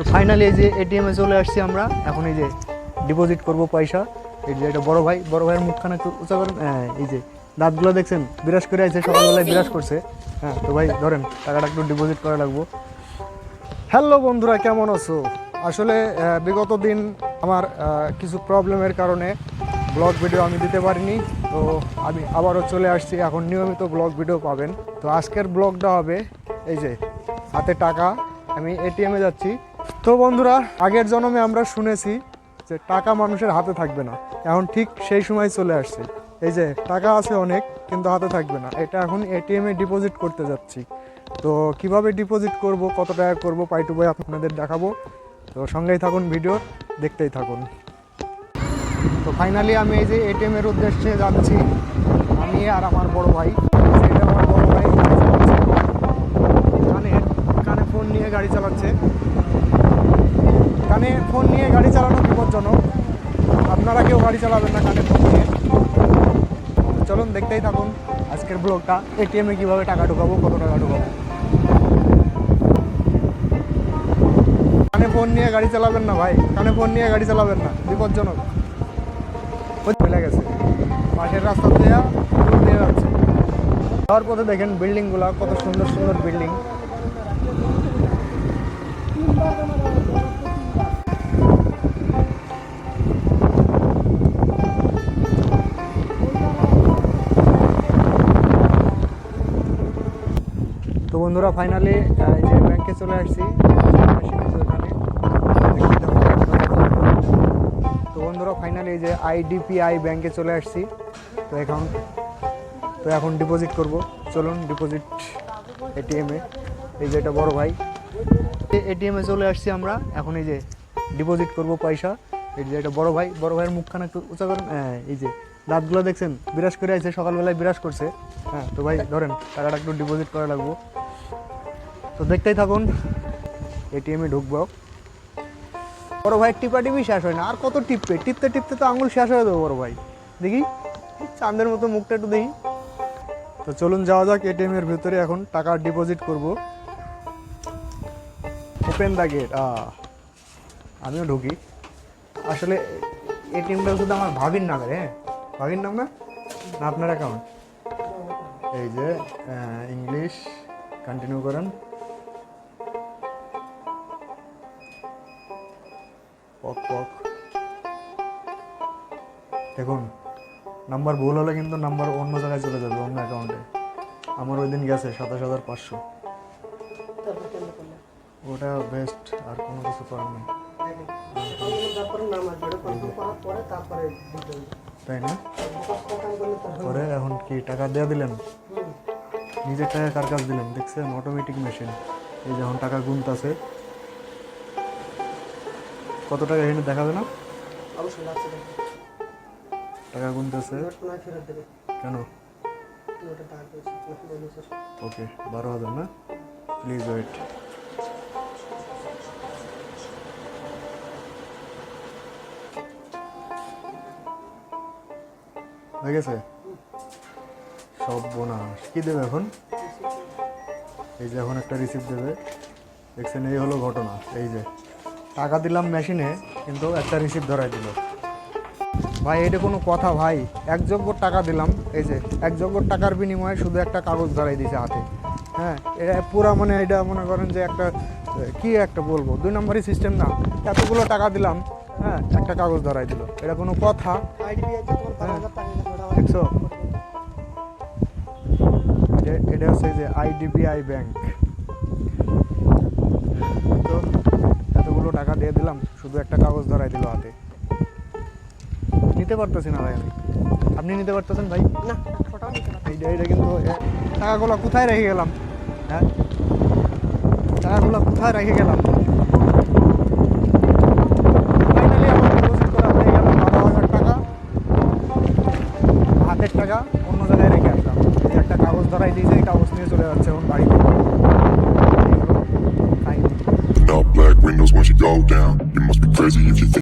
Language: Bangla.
তো ফাইনালি এই যে এটিএমে চলে আসছি আমরা, এখন এই যে ডিপোজিট করব পয়সা। এই যে এটা বড় ভাই, বড় ভাইয়ের মুখখানা একটু উঁচা করেন। হ্যাঁ এই যে দাঁতগুলো দেখছেন, বিরাজ করে আছে, সকালবেলায় বিরাজ করছে। হ্যাঁ তো ভাই ধরেন, টাকাটা একটু ডিপোজিট করা লাগবো। হ্যালো বন্ধুরা, কেমন আছো? আসলে বিগত দিন আমার কিছু প্রবলেমের কারণে ব্লগ ভিডিও আমি দিতে পারিনি। তো আমি আবারও চলে আসছি, এখন নিয়মিত ব্লগ ভিডিও পাবেন। তো আজকের ব্লগটা হবে, এই যে, হাতে টাকা। আমি এটিএমে যাচ্ছি। তো বন্ধুরা, আগের জন্মে আমরা শুনেছি যে টাকা মানুষের হাতে থাকবে না। এখন ঠিক সেই সময় চলে আসছে। এই যে টাকা আছে অনেক, কিন্তু হাতে থাকবে না। এটা এখন এটিএমে ডিপোজিট করতে যাচ্ছি। তো কীভাবে ডিপোজিট করব, কত টাকা করব, পাই টু পাই আপনাদের দেখাবো। তো সঙ্গেই থাকুন ভিডিও, দেখতেই থাকুন। তো ফাইনালি আমি এই যে এটিএম এর উদ্দেশ্যে যাচ্ছি, আমি আর আমার বড় ভাই এটা আমার বড় ভাই কানে কানে ফোন নিয়ে গাড়ি চালাচ্ছে কানে ফোন নিয়ে গাড়ি চালানো বিপজ্জনক আপনারা কেউ গাড়ি চালাবেন না কানে চলুন, দেখতেই থাকুন আজকের ব্লগটা। এটিএমে কীভাবে টাকা ঢোকাবো, কত টাকা ঢোকাবো? কানে ফোন নিয়ে গাড়ি চালাবেন না ভাই। কানে ফোন নিয়ে গাড়ি চালাবেন না। বিপজ্জনক। চলে গেছে। পাশের রাস্তা দিয়ে যাচ্ছে। যাওয়ার পথে দেখেন বিল্ডিংগুলো কত সুন্দর সুন্দর বিল্ডিং বন্ধুরা ফাইনালি যে ব্যাংকে চলে আসছি। তো বন্ধুরা ফাইনালি যে আইডিপিআই ব্যাংকে চলে আসছি। তো এখন তো এখন ডিপোজিট করব। চলুন ডিপোজিট এটিএমে এই যে এটা বড় ভাই। এটিএমে চলে আসছি আমরা। এখন এই যে ডিপোজিট করব পয়সা। এই যে এটা বড় ভাই। বড় ভাইয়ের মুখখানা একটু উঁচা করেন। হ্যাঁ এই যে দাঁতগুলো দেখছেন বিরাজ করে আছে সকালবেলায় বিরাজ করছে। হ্যাঁ তো ভাই, ধরেন, টাকাটা একটু ডিপোজিট করা লাগবো। তো দেখতেই থাকুন, এটিএমে ঢুকবো। বড় ভাই, টিপা টিপি শেষ হয় না। আর কত টিপবে টিপতে টিপতে তো আঙুল শেষ হয়ে দেবো বড় ভাই। দেখি চাঁদের মতো মুখটা একটু দেখি। তো চলুন যাওয়া যাক এটিএম এর ভিতরে। এখন টাকা ডিপোজিট করব। ওপেন দ্য গেট আমিও ঢুকি। আসলে এটিএমটা শুধু আমার ভাবির নামের হ্যাঁ? ভাবির নাম না? আপনার অ্যাকাউন্ট এই যে ইংলিশ কন্টিনিউ করেন। পক পক দেখুন, নাম্বার ভুল হলে কিন্তু নাম্বার অন্য জায়গায় চলে যাবে, অন্য অ্যাকাউন্টে আমার ওই দিন গেছে সাতাশ হাজার পাঁচশো। ওটা বেস্ট আর কোনো কিছু করার নেই। তাই না? পরে এখন কি টাকা দেওয়া দিলেন? নিজের টাকা কার কাছ দিলেন? দেখছেন অটোমেটিক মেশিন এই যখন টাকা গুনতাছে কত টাকা এখানে দেখাবে না? টাকা গুনতেছে। কেন? ওকে বারো হাজার না? প্লিজ ওয়েট হয়ে গেছে? সব বোনাস। কি দেবে এখন? এই যে এখন একটা রিসিপ্ট দেবে। দেখছেন এই হলো ঘটনা। এই যে টাকা দিলাম মেশিনে, কিন্তু একটা রিসিপ্ট ধরাই দিল। ভাই, এটা কোনো কথা, ভাই। এক যোগ্য টাকা দিলাম, এই যে, এক যোগ্য টাকার বিনিময়ে শুধু একটা কাগজ ধরাই দিছে হাতে। হ্যাঁ এটা পুরা মানে এটা মনে করেন যে একটা, কি একটা বলব, দুই নম্বরই সিস্টেম না। এতগুলো টাকা দিলাম হ্যাঁ একটা কাগজ ধরাই দিল। এটা কোনো কথা? দেখছ? এটা- এটা হচ্ছে যে আইডিবিআই ব্যাংক তো এতগুলো টাকা দিয়ে দিলাম শুধু একটা কাগজ ধরাই দিল হাতে। নিতে পারতেছি না ভাই আমি। আপনি নিতে পারতেছেন ভাই? না এইটা এইটা কিন্তু টাকাগুলো কোথায় রেখে গেলাম? হ্যাঁ? টাকাগুলো কোথায় রেখে গেলাম? টাকা। হাতের টাকা অন্য জায়গায় রেখে আসলাম। একটা কাগজ ধরাই দিয়েছে এই কাগজ নিয়ে চলে যাচ্ছে এখন বাড়ি slow down. You must be crazy if you think.